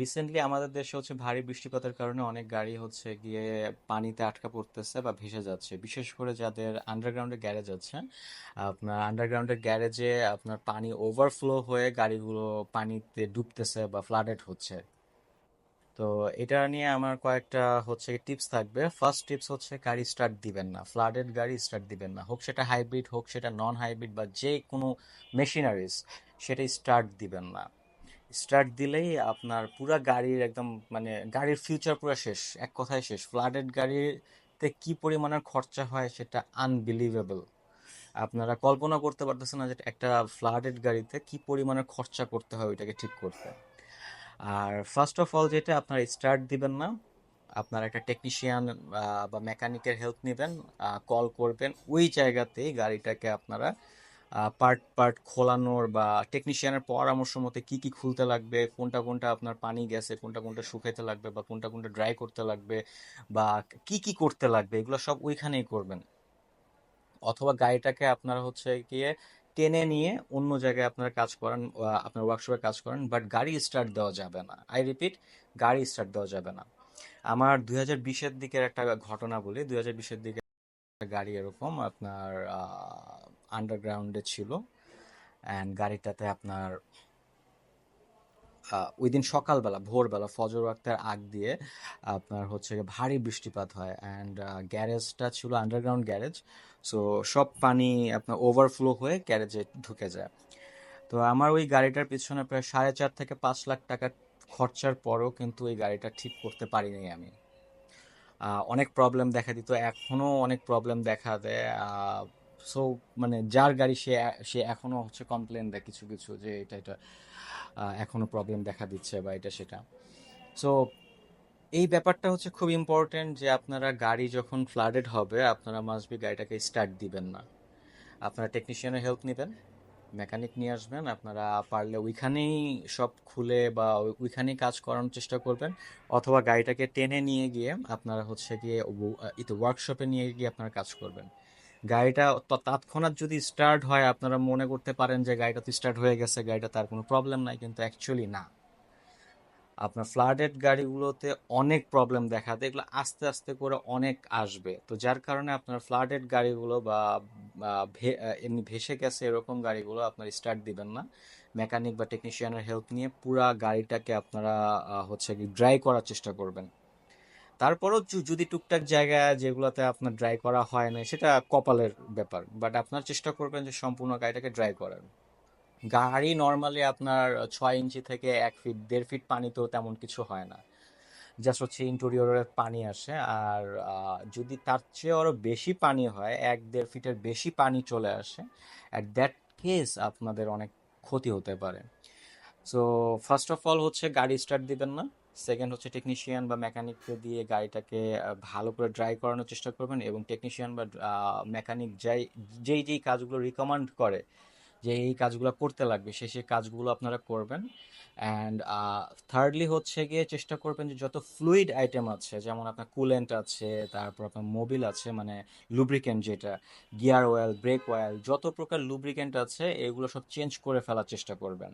Recently আমাদের দেশে হচ্ছে ভারী বৃষ্টিপাতের কারণে অনেক গাড়ি হচ্ছে গিয়ে পানিতে আটকা পড়তেছে বা ভেসে যাচ্ছে। বিশেষ করে যাদের আন্ডারগ্রাউন্ডে গ্যারেজ আছে, আপনার আন্ডারগ্রাউন্ডের গ্যারেজে আপনার পানি ওভারফ্লো হয়ে গাড়িগুলো পানিতে ডুবতেছে বা ফ্লাডেড হচ্ছে তো এটা নিয়ে আমার কয়েকটা হচ্ছে টিপস থাকবে। ফার্স্ট টিপস হচ্ছে গাড়ি স্টার্ট দিবেন না ফ্লাডেড গাড়ি স্টার্ট দিবেন না। হোক সেটা হাইব্রিড হোক সেটা নন হাইব্রিড বা যে কোনো মেশিনারিজ সেটা স্টার্ট দিবেন না। স্টার্ট দিলেই আপনার পুরা গাড়ির একদম মানে গাড়ির ফিউচার পুরো শেষ, এক কথায় শেষ। ফ্লাডেড গাড়িতে কি পরিমাণের খরচা হয় সেটা আনবিলিভেবল আপনারা কল্পনা করতে পারতেছেন না যে একটা ফ্লাডেড গাড়িতে কি পরিমাণের খরচা করতে হয় ওইটাকে ঠিক করতে। আর ফার্স্ট অফ অল যেটা আপনারা স্টার্ট দিবেন না, আপনার একটা টেকনিশিয়ান বা মেকানিকের হেল্প নেবেন কল করবেন, ওই জায়গাতেই গাড়িটাকে আপনারা পার্ট পার্ট খোলানোর বা টেকনিশিয়ানের পরামর্শ মতে কি কি খুলতে লাগবে, কোনটা কোনটা আপনার পানি গেছে, কোনটা কোনটা শুকাইতে লাগবে বা কোনটা কোনটা ড্রাই করতে লাগবে বা কি কি করতে লাগবে, এগুলো সব ওইখানেই করবেন। অথবা গাড়িটাকে আপনারা হচ্ছে গিয়ে টেনে নিয়ে অন্য জায়গায় আপনারা কাজ করেন আপনার ওয়ার্কশপে কাজ করেন বাট গাড়ি স্টার্ট দেওয়া যাবে না। আই রিপিট গাড়ি স্টার্ট দেওয়া যাবে না। আমার দুই হাজার বিশের দিকের একটা ঘটনা বলি, দুই হাজার বিশের দিকে গাড়ি এরকম আপনার আন্ডারগ্রাউন্ডে ছিল। অ্যান্ড গাড়িটাতে আপনার ওই দিন সকালবেলা, ভোরবেলা ফজর ওয়াক্তের আগ দিয়ে আপনার হচ্ছে ভারী বৃষ্টিপাত হয়। অ্যান্ড গ্যারেজটা ছিল আন্ডারগ্রাউন্ড গ্যারেজ সো সব পানি আপনার ওভারফ্লো হয়ে গ্যারেজে ঢুকে যায়। তো আমার ওই গাড়িটার পিছনে প্রায় সাড়ে চার থেকে পাঁচ লাখ টাকা খরচার পরও কিন্তু ওই গাড়িটা ঠিক করতে পারিনি আমি। অনেক প্রবলেম দেখা দিত, এখনও অনেক প্রবলেম দেখা দেয়। সো মানে যার গাড়ি সে সে এখনও হচ্ছে কমপ্লেন দেয় কিছু কিছু যে এটা এটা আহ, এখনও প্রবলেম দেখা দিচ্ছে বা এটা সেটা। সো এই ব্যাপারটা হচ্ছে খুব ইম্পর্টেন্ট যে আপনারা গাড়ি যখন ফ্লাডেড হবে আপনারা মাস্ট বি গাড়িটাকে স্টার্ট দিবেন না। আপনারা টেকনিশিয়ানের হেল্প নেবেন মেকানিক নিয়ে আসবেন আপনারা পারলে ওইখানেই সব খুলে বা ওই- ওইখানেই কাজ করানোর চেষ্টা করবেন অথবা গাড়িটাকে টেনে নিয়ে গিয়ে আপনারা হচ্ছে গিয়ে ওয়ার্কশপে নিয়ে গিয়ে আপনারা কাজ করবেন। গাড়িটা তৎক্ষণাৎ যদি স্টার্ট হয়, আপনারা মনে করতে পারেন যে গাড়িটা তো স্টার্ট হয়ে গেছে, গাড়িটা তার কোনো প্রবলেম নাই, কিন্তু অ্যাকচুয়ালি না। আপনার ফ্লাডেড গাড়িগুলোতে অনেক প্রবলেম দেখা দেয় এগুলো আস্তে আস্তে করে অনেক আসবে। তো যার কারণে আপনার ফ্লাডেড গাড়িগুলো বা এমনি ভেসে গেছে এরকম গাড়িগুলো আপনার স্টার্ট দিবেন না। মেকানিক বা টেকনিশিয়ানের হেল্প নিয়ে পুরা গাড়িটাকে আপনারা হচ্ছে কি ড্রাই করার চেষ্টা করবেন। তারপরও যদি টুকটাক জায়গা যেগুলোতে আপনার ড্রাই করা হয় না, সেটা কপালের ব্যাপার। বাট আপনার চেষ্টা করবেন যে সম্পূর্ণ গাড়িটাকে ড্রাই করার। গাড়ি নর্মালি আপনার ছয় ইঞ্চি থেকে এক ফিট দেড় ফিট পানি তো তেমন কিছু হয় না। জাস্ট হচ্ছে ইন্টেরিয়রের পানি আসে। আর যদি তার চেয়ে আরও বেশি পানি হয়, এক দেড় ফিটের বেশি পানি চলে আসে অ্যাট দ্যাট কেস আপনাদের অনেক ক্ষতি হতে পারে। সো ফার্স্ট অফ অল হচ্ছে গাড়ি স্টার্ট দিবেন না। সেকেন্ড হচ্ছে টেকনিশিয়ান বা মেকানিককে দিয়ে গাড়িটাকে ভালো করে ড্রাই করানোর চেষ্টা করবেন এবং টেকনিশিয়ান বা মেকানিক যাই, যেই যেই কাজগুলো রিকমেন্ড করে যে এই কাজগুলো করতে লাগবে সে সেই কাজগুলো আপনারা করবেন। অ্যান্ড থার্ডলি হচ্ছে গিয়ে চেষ্টা করবেন যে যত ফ্লুইড আইটেম আছে, যেমন আপনার কুলেন্ট আছে, তারপর আপনার মোবিল আছে মানে লুব্রিকেন্ট যেটা গিয়ার অয়েল ব্রেক অয়েল যত প্রকার লুব্রিকেন্ট আছে, এগুলো সব চেঞ্জ করে ফেলার চেষ্টা করবেন।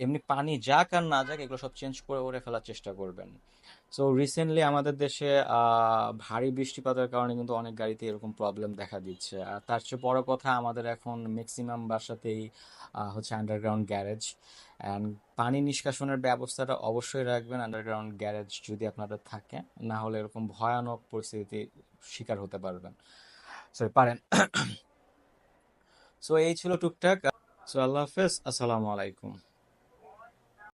এমনি পানি যাক আর না যাক, এগুলো সব চেঞ্জ করে করে ফেলার চেষ্টা করবেন। সো রিসেন্টলি আমাদের দেশে ভারী বৃষ্টিপাতের কারণে কিন্তু অনেক গাড়িতে এরকম প্রবলেম দেখা দিচ্ছে। আর তার চেয়ে বড় কথা আমাদের এখন ম্যাক্সিমাম বাসাতেই হচ্ছে আন্ডারগ্রাউন্ড গ্যারেজ অ্যান্ড পানি নিষ্কাশনের ব্যবস্থাটা অবশ্যই রাখবেন আন্ডারগ্রাউন্ড গ্যারেজ যদি আপনাদের থাকে। না হলে এরকম ভয়ানক পরিস্থিতির শিকার হতে পারবেন। সরি পারেন। সো এই ছিল টুকটাক। সো আল্লাহ হাফেজ, আসসালামু আলাইকুম।